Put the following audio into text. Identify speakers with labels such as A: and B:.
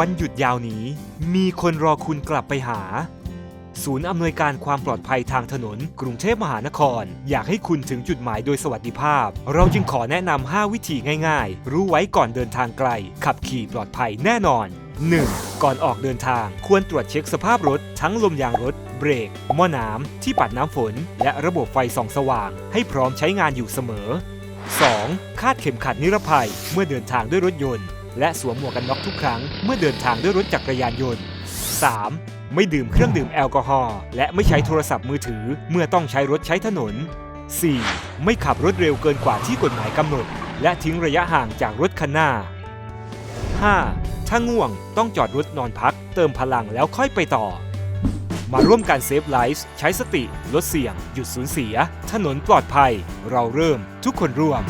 A: วันหยุดยาวนี้ มีคนรอคุณกลับไปหา ศูนย์อำนวยการความปลอดภัยทางถนน กรุงเทพมหานคร อยากให้คุณถึงจุดหมายโดยสวัสดิภาพ เราจึงขอแนะนำ 5 วิธีง่ายๆ รู้ไว้ก่อนเดินทางไกล ขับขี่ปลอดภัยแน่นอน 1. ก่อนออกเดินทาง ควรตรวจเช็คสภาพรถ ทั้งลมยางรถ เบรก หม้อน้ำที่ปัดน้ำฝน และระบบไฟส่องสว่าง ให้พร้อมใช้งานอยู่เสมอ 2. คาดเข็มขัดนิรภัยเมื่อเดินทางด้วยรถยนต์ และสวมหมวกกันน็อกทุกครั้งเมื่อเดินทางด้วยรถจักรยานยนต์ 3. ไม่ดื่มเครื่องดื่มแอลกอฮอล์และไม่ใช้โทรศัพท์มือถือเมื่อต้องใช้รถใช้ถนน 4. ไม่ขับรถเร็วเกินกว่าที่กฎหมายกำหนด และทิ้งระยะห่างจากรถคันหน้า 5. ถ้าง่วงต้องจอดรถนอนพัก เติมพลังแล้วค่อยไปต่อ มาร่วมกันเซฟไลฟ์ใช้สติ ลดเสี่ยง หยุดสูญเสีย ถนนปลอดภัย เราเริ่มทุกคนร่วม